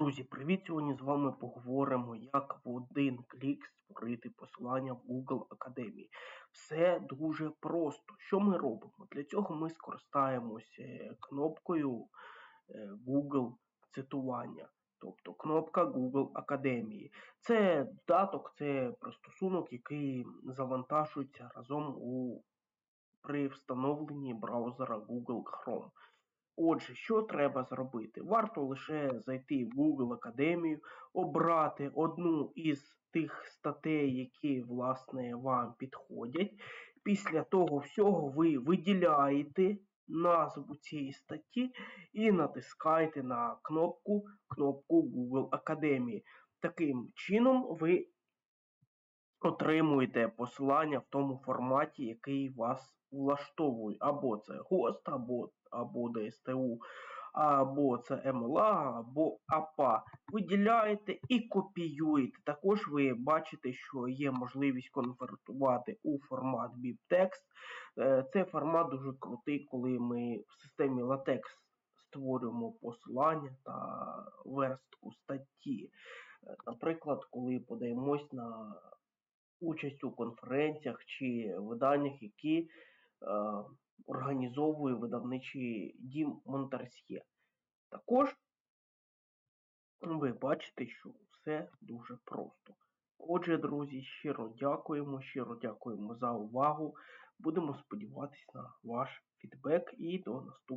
Друзі, привіт! Сьогодні з вами поговоримо, як в один клік створити посилання в Google Академії. Все дуже просто. Що ми робимо? Для цього ми скористаємося е, кнопкою е, Google цитування. Тобто кнопка Google Академії. Це додаток, це пристосунок, який завантажується разом у при встановленні браузера Google Chrome. Отже, що треба зробити? Варто лише зайти в Google Академію, обрати одну із тих статей, які, власне, вам підходять. Після того всього ви виділяєте назву цієї статті і натискаєте на кнопку, кнопку Google Академії. Таким чином ви отримуєте посилання в тому форматі, який вас влаштовує. Або це ГОСТ, або або ДСТУ, або це МЛА, або АПА. Виділяєте і копіюєте. Також ви бачите, що є можливість конвертувати у формат BibText. Е, цей формат дуже крутий, коли ми в системі LaTeX створюємо посилання та верстку статті. Е, наприклад, коли подаємось на участь у конференціях чи виданнях, які е, організовує видавничий дім Монтарсьє. Також ви бачите, що все дуже просто. Отже, друзі, щиро дякуємо, щиро дякуємо за увагу. Будемо сподіватися на ваш фідбек і до зустрічей.